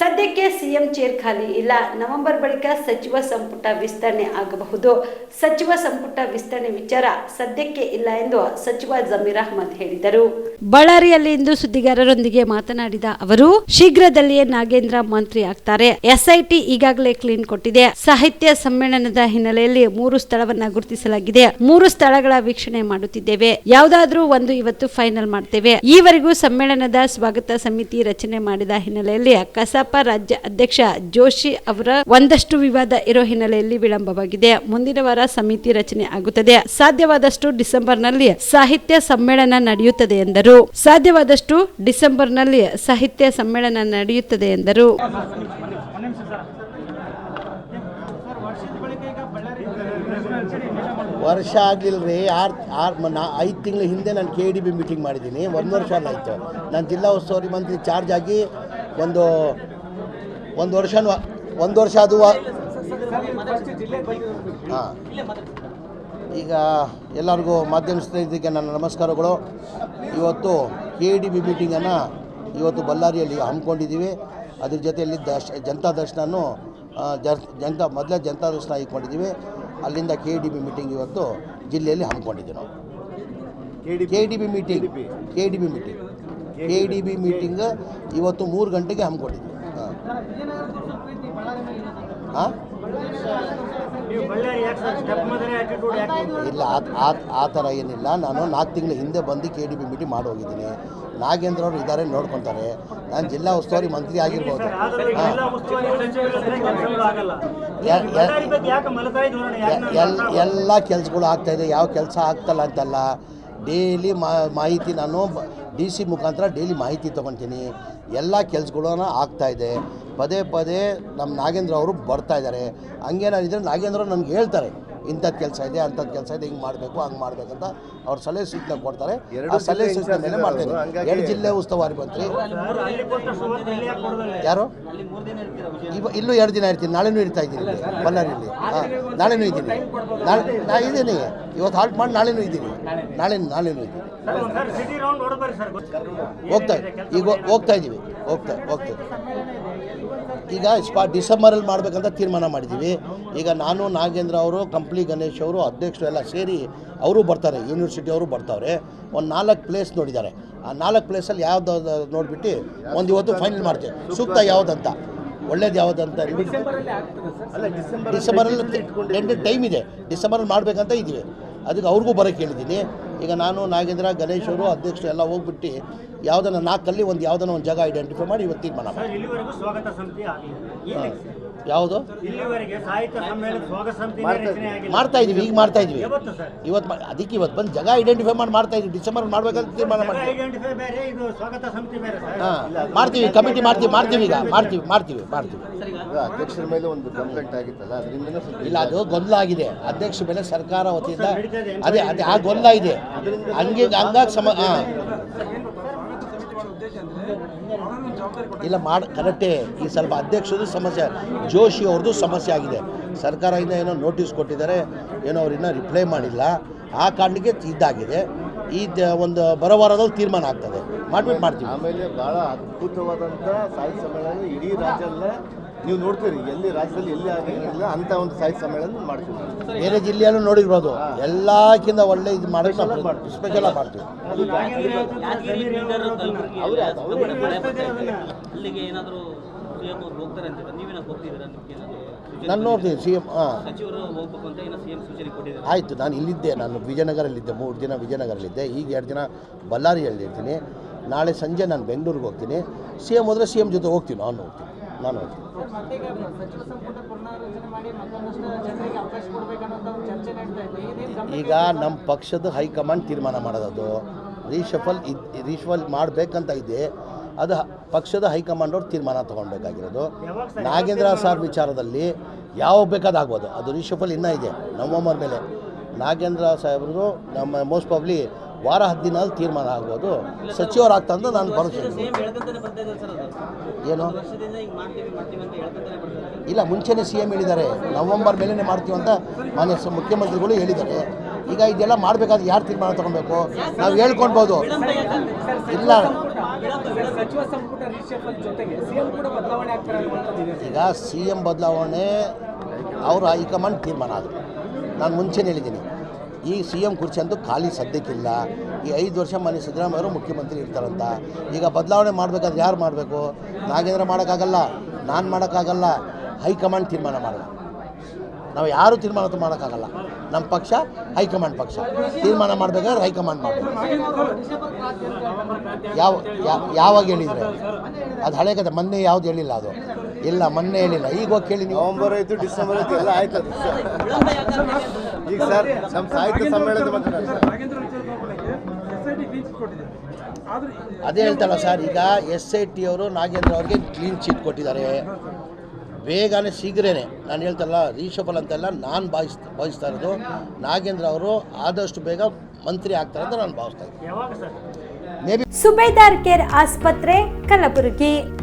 ಸದ್ಯಕ್ಕೆ CM chair ಖಾಲಿ ಇಲ್ಲ. ನವೆಂಬರ್ ಬಳಿಕ ಸಚಿವ ಸಂಪುಟ ವಿಸ್ತರಣೆ ಆಗಬಹುದು. ಸಚಿವ ಸಂಪುಟ ವಿಸ್ತರಣೆ ವಿಚಾರ ಸದ್ಯಕ್ಕೆ ಇಲ್ಲ ಎಂದು ಸಚಿವ ಜಮೀರ್ ಅಹ್ಮದ್ ಹೇಳಿದರು. ಬಳ್ಳಾರಿಯಲ್ಲಿ ಇಂದು ಸುದ್ದಿಗಾರರೊಂದಿಗೆ ಮಾತನಾಡಿದ ಅವರು, ಶೀಘ್ರದಲ್ಲಿಯೇ ನಾಗೇಂದ್ರ ಮಂತ್ರಿ ಆಗ್ತಾರೆ. ಎಸ್ಐಟಿ ಈಗಾಗಲೇ ಕ್ಲೀನ್ ಕೊಟ್ಟಿದೆ. ಸಾಹಿತ್ಯ ಸಮ್ಮೇಳನದ ಹಿನ್ನೆಲೆಯಲ್ಲಿ ಮೂರು ಸ್ಥಳವನ್ನ ಗುರುತಿಸಲಾಗಿದೆ. ಮೂರು ಸ್ಥಳಗಳ ವೀಕ್ಷಣೆ ಮಾಡುತ್ತಿದ್ದೇವೆ. ಯಾವುದಾದ್ರೂ ಒಂದು ಇವತ್ತು ಫೈನಲ್ ಮಾಡ್ತೇವೆ. ಈವರೆಗೂ ಸಮ್ಮೇಳನದ ಸ್ವಾಗತ ಸಮಿತಿ ರಚನೆ ಮಾಡಿದ ಹಿನ್ನೆಲೆಯಲ್ಲಿ ಕಸಾಪ ರಾಜ್ಯ ಅಧ್ಯಕ್ಷ ಜೋಶಿ ಅವರ ಒಂದಷ್ಟು ವಿವಾದ ಇರೋ ಹಿನ್ನೆಲೆಯಲ್ಲಿ ವಿಳಂಬವಾಗಿದೆ. ಮುಂದಿನ ವಾರ ಸಮಿತಿ ರಚನೆ ಆಗುತ್ತದೆ. ಸಾಧ್ಯವಾದಷ್ಟು ಡಿಸೆಂಬರ್ನಲ್ಲಿ ಸಾಹಿತ್ಯ ಸಮ್ಮೇಳನ ನಡೆಯುತ್ತದೆ ಎಂದರು. ಸಾಧ್ಯವಾದಷ್ಟು ಡಿಸೆಂಬರ್ನಲ್ಲಿ ಸಾಹಿತ್ಯ ಸಮ್ಮೇಳನ ನಡೆಯುತ್ತದೆ ಎಂದರು. ವರ್ಷ ಆಗಿಲ್ಲರಿ ರೀ ಆರು ಆರು ನಾ, ಐದು ತಿಂಗಳ ಹಿಂದೆ ನಾನು ಕೆ ಡಿ ಬಿ ಮೀಟಿಂಗ್ ಮಾಡಿದ್ದೀನಿ. ಒಂದು ವರ್ಷ ಆಯಿತು. ನಾನು ಜಿಲ್ಲಾ ಉಸ್ತುವಾರಿ ಮಂತ್ರಿ ಚಾರ್ಜ್ ಆಗಿ ಒಂದು ಒಂದು ವರ್ಷ ಒಂದು ವರ್ಷ ಅದು ಹಾಂ. ಈಗ ಎಲ್ಲರಿಗೂ ಮಾಧ್ಯಮ ಸ್ನೇಹಿತರಿಗೆ ನನ್ನ ನಮಸ್ಕಾರಗಳು. ಇವತ್ತು ಕೆ ಡಿ ಬಿ ಮೀಟಿಂಗನ್ನು ಇವತ್ತು ಬಳ್ಳಾರಿಯಲ್ಲಿ ಹಮ್ಮಿಕೊಂಡಿದ್ದೀವಿ. ಅದ್ರ ಜೊತೆಯಲ್ಲಿ ದರ್ಶ ಜನತಾ ದರ್ಶನನೂ ಜರ್ ಜನತಾ ಮೊದಲೇ ಜನತಾ ದರ್ಶನ ಇಟ್ಕೊಂಡಿದ್ದೀವಿ. ಅಲ್ಲಿಂದ ಕೆ ಡಿ ಬಿ ಮೀಟಿಂಗ್ ಇವತ್ತು ಜಿಲ್ಲೆಯಲ್ಲಿ ಹಮ್ಮಿಕೊಂಡಿದ್ದೀವಿ ನಾವು. K D B meeting K D B meeting K D B meeting ಇವತ್ತು ಮೂರು ಗಂಟೆಗೆ ಹಮ್ಮಿಕೊಂಡಿದ್ವಿ ಹಾಂ. ಇಲ್ಲ ಆ- ಥರ ಏನಿಲ್ಲ. ನಾನು ನಾಲ್ಕು ತಿಂಗಳ ಹಿಂದೆ ಬಂದು ಕೆ ಡಿ ಬಿ ಮೀಟಿಂಗ್ ಮಾಡಿ ಹೋಗಿದ್ದೀನಿ. ನಾಗೇಂದ್ರ ಅವರು ಇದ್ದಾರೆ ನೋಡ್ಕೊತಾರೆ. ನಾನು ಜಿಲ್ಲಾ ಉಸ್ತುವಾರಿ ಮಂತ್ರಿ ಆಗಿರ್ಬೋದು. ಎ- ಎಲ್ಲ ಕೆಲಸಗಳು ಆಗ್ತಾಯಿದೆ ಯಾವ ಕೆಲಸ ಆಗ್ತಲ್ಲ ಅಂತಲ್ಲ. ಡೈಲಿ ಮಾಹಿತಿ ನಾನು ಡಿ ಸಿ ಮುಖಾಂತರ ಡೈಲಿ ಮಾಹಿತಿ ತೊಗೊತೀನಿ. ಎಲ್ಲ ಕೆಲಸಗಳನ್ನ ಆಗ್ತಾಯಿದೆ ಪದೇ ಪದೇ ನಮ್ಮ ನಾಗೇಂದ್ರ ಅವರು ಬರ್ತಾ ಇದ್ದಾರೆ. ಹಂಗೇನಾದಿದ್ರೆ ನಾಗೇಂದ್ರ ನನಗೆ ಹೇಳ್ತಾರೆ. ಇಂಥದ್ದು ಕೆಲಸ ಇದೆ ಅಂಥದ್ದು ಕೆಲಸ ಇದೆ ಹಿಂಗೆ ಮಾಡಬೇಕು ಹಂಗೆ ಮಾಡಬೇಕಂತ ಅವ್ರು ಸಲಹೆ ಸೂಚನೆ ಕೊಡ್ತಾರೆ. ಆ ಸಲಹೆ ಸೂಚನೆ ಮೇಲೆ ಮಾಡ್ತೇನೆ ಎರಡು ಜಿಲ್ಲೆ ಉಸ್ತುವಾರಿ ಮಂತ್ರಿ. ಯಾರು? ಇವ ಇಲ್ಲೂ ಎರಡು ದಿನ ಇರ್ತೀನಿ. ನಾಳೆನೂ ಇರ್ತಾ ಇದ್ದೀನಿ ಇಲ್ಲಿ, ಬಳ್ಳಾರಿಯಲ್ಲಿ. ಹಾಂ ನಾಳೆನೂ ಇದ್ದೀನಿ. ನಾಳೆ ನಾ ಇದ್ದೀನಿ. ಇವತ್ತು ಹಾಲ್ಟ್ ಮಾಡಿ ನಾಳೆನೂ ಇದ್ದೀನಿ. ನಾಳೆ ನಾಳೆನೂ ಇದ್ದೀನಿ. ಸರ್ ಒಂದ್ಸರಿ ರೌಂಡ್ ಹೊಡೆದ್ಬರ್ರಿ ಸರ್. ಹೋಗ್ತಾ ಈಗ ಹೋಗ್ತಾ ಇದ್ದೀವಿ. ಹೋಗ್ತಾ ಹೋಗ್ತಾ. ಈಗ ಸ್ಪಾ ಡಿಸೆಂಬರಲ್ಲಿ ಮಾಡಬೇಕಂತ ತೀರ್ಮಾನ ಮಾಡಿದ್ದೀವಿ ಈಗ ನಾನು ನಾಗೇಂದ್ರ ಅವರು ಕಂಪ್ಲಿ ಗಣೇಶ್ ಅವರು ಅಧ್ಯಕ್ಷರು ಎಲ್ಲ ಸೇರಿ ಅವರು ಬರ್ತಾರೆ ಯೂನಿವರ್ಸಿಟಿ ಅವರು ಬರ್ತಾವ್ರೆ. ಒಂದು ನಾಲ್ಕು ಪ್ಲೇಸ್ ನೋಡಿದ್ದಾರೆ. ಆ ನಾಲ್ಕು ಪ್ಲೇಸಲ್ಲಿ ಯಾವ್ದು ನೋಡಿಬಿಟ್ಟು ಒಂದು ಇವತ್ತು ಫೈನಲ್ ಮಾಡ್ತೀವಿ. ಸೂಕ್ತ ಯಾವುದಂತ? ಒಳ್ಳೇದು ಯಾವುದಂತ ಡಿಸೆಂಬರಲ್ಲಿ ಟೈಮ್ ಇದೆ. ಡಿಸೆಂಬರಲ್ಲಿ ಮಾಡಬೇಕಂತ ಇದ್ದೀವಿ ಅದಕ್ಕೆ ಅವ್ರಿಗೂ ಬರೋಕ್ಕೆ ಹೇಳಿದ್ದೀನಿ. ಈಗ ನಾನು ನಾಗೇಂದ್ರ ಗಣೇಶ್ ಅವರು ಅಧ್ಯಕ್ಷರು ಎಲ್ಲ ಹೋಗ್ಬಿಟ್ಟು ಯಾವುದನ್ನ ನಾಲ್ಕಲ್ಲಿ ಒಂದು ಯಾವುದನ್ನ ಒಂದು ಜಾಗ ಐಡೆಂಟಿಫೈ ಮಾಡಿ ಇವತ್ತು ತೀರ್ಮಾನ ಮಾಡಿ ಯಾವುದು? ಮಾಡ್ತಾ ಇದೀವಿ ಈಗ ಮಾಡ್ತಾ ಇದೀವಿ ಯಾವತ್ತು ಸರ್? ಇವತ್ತು ಅದಕ್ಕೆ ಇವತ್ತು ಬಂದು ಜಾಗ ಐಡೆಂಟಿಫೈ ಮಾಡಿ ಮಾಡ್ತಾ ಇದೀವಿ ಡಿಸೆಂಬರ್ ಮಾಡ್ಬೇಕಂತ ತೀರ್ಮಾನ ಮಾಡ್ತೀವಿ. ಐಡೆಂಟಿಫೈ ಬೇರೆ ಇದು ಸ್ವಾಗತ ಸಮಿತಿ ಬೇರೆ ಸರ್. ಹಾಂ ಮಾಡ್ತೀವಿ ಕಮಿಟಿ ಮಾಡ್ತೀವಿ ಮಾಡ್ತೀವಿ ಈಗ. ಮಾಡ್ತೀವಿ ಮಾಡ್ತೀವಿ ಮಾಡ್ತೀವಿ. ಈಗ ಅಧ್ಯಕ್ಷರ ಮೇಲೆ ಒಂದು ಕಂಪ್ಲೇಂಟ್ ಆಗಿತ್ತಲ್ಲ ಅದರಿಂದನೇ ಇಲ್ಲ ಅದು ಗೊಂದಲ ಆಗಿದೆ. ಅಧ್ಯಕ್ಷರ ಮೇಲೆ ಸರ್ಕಾರ ವತಿಯಿಂದ ಅದೇ ಅದೇ ಆ ಗೊಂದಲ ಇದೆ. ಹಂಗೆ ಹಂಗಾಗಿ ಸಮ ಹಾಂ. ಇಲ್ಲ, ಮಾಡಿ, ಕರೆಕ್ಟೇ, ಈ ಸ್ವಲ್ಪ ಅಧ್ಯಕ್ಷದು ಸಮಸ್ಯೆ, ಜೋಶಿ ಅವ್ರದ್ದು ಸಮಸ್ಯೆ ಆಗಿದೆ. ಸರ್ಕಾರದಿಂದ ಏನೋ ನೋಟಿಸ್ ಕೊಟ್ಟಿದ್ದಾರೆ, ಏನೋ ಅವ್ರು ಇನ್ನೂ ರಿಪ್ಲೈ ಮಾಡಿಲ್ಲ. ಆ ಕಾರಣಕ್ಕೆ ಇದ್ದಾಗಿದೆ ಈ ಒಂದು ಬರೋ ವಾರದಲ್ಲಿ ತೀರ್ಮಾನ ಆಗ್ತದೆ. ಮಾಡ್ಬಿಟ್ಟು ಮಾಡ್ತೀವಿ. ಆಮೇಲೆ ಭಾಳ ಅದ್ಭುತವಾದಂಥ ಸಾಹಿತ್ಯ ಸಮ್ಮೇಳನ ಇಡೀ ರಾಜ್ಯದಲ್ಲೇ ನೀವು ನೋಡ್ತೀರಿ ಎಲ್ಲಿ ರಾಜ್ಯದಲ್ಲಿ ಎಲ್ಲಿ ಆಗಿಲ್ಲ ಅಂತ ಒಂದು ಸಾಹಿತ್ಯ ಸಮ್ಮೇಳನ ಮಾಡ್ತೀವಿ. ಬೇರೆ ಜಿಲ್ಲೆಯಲ್ಲೂ ನೋಡಿರ್ಬೋದು. ಎಲ್ಲಕ್ಕಿಂತ ಒಳ್ಳೆ ಇದು ಮಾಡೋಕ್ಕೆ ನಾವು ಸ್ಪೆಷಲ್ ಆಗಿ ಮಾಡ್ತೀವಿ. ನಾನು ನೋಡ್ತೀನಿ ಸಿ ಎಂ ಹಾಂ ಸಚಿವರು ಅಂತ ಏನೋ ಸಿಎಂ ಸೂಚನೆ ಕೊಟ್ಟಿದ್ದಾರೆ. ಆಯಿತು ನಾನು ಇಲ್ಲಿದ್ದೆ. ನಾನು ವಿಜಯನಗರಲ್ಲಿದ್ದೆ ಮೂರು ದಿನ ವಿಜಯನಗರಲ್ಲಿದ್ದೆ. ಈಗ ಎರಡು ದಿನ ಬಳ್ಳಾರಿಯಲ್ಲಿರ್ತೀನಿ ನಾಳೆ ಸಂಜೆ ನಾನು ಬೆಂಗಳೂರಿಗೆ ಹೋಗ್ತೀನಿ. ಸಿ ಎಂ ಹೋದರೆ ಸಿ ಎಂ ಜೊತೆ ಹೋಗ್ತೀನಿ. ನಾನು ಹೋಗ್ತೀನಿ. ನಾನು ಹೋಗ್ತೀನಿ. ಈಗ ನಮ್ಮ ಪಕ್ಷದ ಹೈಕಮಾಂಡ್ ತೀರ್ಮಾನ ಮಾಡೋದದು. ರೀಶಫಲ್ ಇದ್ ರೀಶಫಲ್ ಮಾಡಬೇಕಂತ ಇದೆ. ಅದು ಹ- ಪಕ್ಷದ ಹೈಕಮಾಂಡ್ ಅವ್ರು ತೀರ್ಮಾನ ತೊಗೊಳ್ಬೇಕಾಗಿರೋದು. ನಾಗೇಂದ್ರ ಸಾರ್ ವಿಚಾರದಲ್ಲಿ ಯಾವ ಬೇಕಾದಾಗ್ಬೋದು. ಅದು ರೀಶಫಲ್ ಇನ್ನೂ ಇದೆ ನವಂಬರ್ ಮೇಲೆ. ನಾಗೇಂದ್ರ ಸಾಹೇಬ್ರದ್ದು ನಮ್ಮ ಮೋಸ್ಟ್ ಪ್ರಾಬ್ಲಿ ವಾರ ಹದಿನಾಲ್ಕು ತೀರ್ಮಾನ ಆಗ್ಬೋದು ಸಚಿವರಾಗ್ತಂದು ನಾನು ಭರವಸೆ ಸಿಎಂ ಹೇಳ್ಕೊಂತಾನೆ ಬರ್ತಾ ಇದ್ದಾರೆ ಸರ್ ಅದು. ಏನು? ಅಂತ ಇಲ್ಲ ಮುಂಚೆನೇ ಸಿ ಎಂ ಹೇಳಿದ್ದಾರೆ. ನವಂಬರ್ ಮೇಲೇ ಮಾಡ್ತೀವಿ ಅಂತ ಮಾನ್ಯ ಸ- ಮುಖ್ಯಮಂತ್ರಿಗಳು ಹೇಳಿದ್ದಾರೆ. ಈಗ ಇದೆಲ್ಲ ಮಾಡಬೇಕಾದ್ರೆ ಯಾರು ತೀರ್ಮಾನ ತಗೊಬೇಕು? ನಾವು ಹೇಳ್ಕೊಳ್ಬೋದು. ಇಲ್ಲ. ಈಗ ಸಿ ಎಂ ಬದಲಾವಣೆ ಅವರು ಹೈಕಮಾಂಡ್ ತೀರ್ಮಾನ ಆದರು. ನಾನು ಮುಂಚೆನೇ ಹೇಳಿದ್ದೀನಿ. ಈ ಸಿ ಎಂ ಕುರ್ಚಿ ಅಂತೂ ಖಾಲಿ ಸದ್ಯಕ್ಕಿಲ್ಲ. ಈ ಐದು ವರ್ಷ ಮನೆ ಸಿದ್ದರಾಮಯ್ಯವರು ಮುಖ್ಯಮಂತ್ರಿ ಇರ್ತಾರಂತ. ಈಗ ಬದಲಾವಣೆ ಮಾಡಬೇಕಾದ್ರೆ ಯಾರು ಮಾಡಬೇಕು? ನಾಗೇಂದ್ರ ಮಾಡೋಕ್ಕಾಗಲ್ಲ, ನಾನು ಮಾಡೋಕ್ಕಾಗಲ್ಲ, ಹೈಕಮಾಂಡ್ ತೀರ್ಮಾನ ಮಾಡಲ್ಲ. ನಾವು ಯಾರು ತೀರ್ಮಾನ ಮಾಡೋಕ್ಕಾಗಲ್ಲ. ನಮ್ಮ ಪಕ್ಷ, ಹೈಕಮಾಂಡ್ ಪಕ್ಷ. ತೀರ್ಮಾನ ಮಾಡಬೇಕಾದ್ರೆ ಹೈಕಮಾಂಡ್ ಮಾಡಬೇಕು. ಯಾವ ಯಾವಾಗ ಹೇಳಿದರೆ? ಅದು ಹಳೆ ಕತೆ ಮೊನ್ನೆ ಯಾವುದು ಹೇಳಿಲ್ಲ ಅದು. ಇಲ್ಲ ಮೊನ್ನೆ ಹೇಳಿಲ್ಲ. ಈಗ ಹೋಗಿ ಕೇಳಿ ನೀವು. ನವೆಂಬರ್ ಆಯ್ತು ಡಿಸೆಂಬರ್ ಆಯ್ತು ಎಲ್ಲ ಆಯ್ತು ಅದು. ಈಗ ಸರ್ ನಮ್ಮ ಸಾಹಿತ್ಯ ಸಮ್ಮೇಳನದ ಬಗ್ಗೆ ಅದೇ ಹೇಳ್ತಾಳ ಸರ್ ಈಗ ಎಸ್ ಐ ಟಿ ಅವರು ನಾಗೇಂದ್ರ ಅವ್ರಿಗೆ ಕ್ಲೀನ್ ಚೀಟ್ ಕೊಟ್ಟಿದ್ದಾರೆ. ಬೇಗನೆ ಶೀಘ್ರನೇ ನಾನು ಹೇಳ್ತಲ್ಲ ರೀಶಫಲ್ ಅಂತೆಲ್ಲ ನಾನು ಭಾವಿಸ್ ಭಾವಿಸ್ತಾ ಇರೋದು. ನಾಗೇಂದ್ರ ಅವರು ಆದಷ್ಟು ಬೇಗ ಮಂತ್ರಿ ಆಗ್ತಾರೆ ಅಂತ ನಾನು ಭಾವಿಸ್ತಾ ಇದ್ದೀನಿ. ಮೇ ಬಿ ಸುಬೇದಾರ್ ಕೇರ್ ಆಸ್ಪತ್ರೆ ಕಲಬುರಗಿ.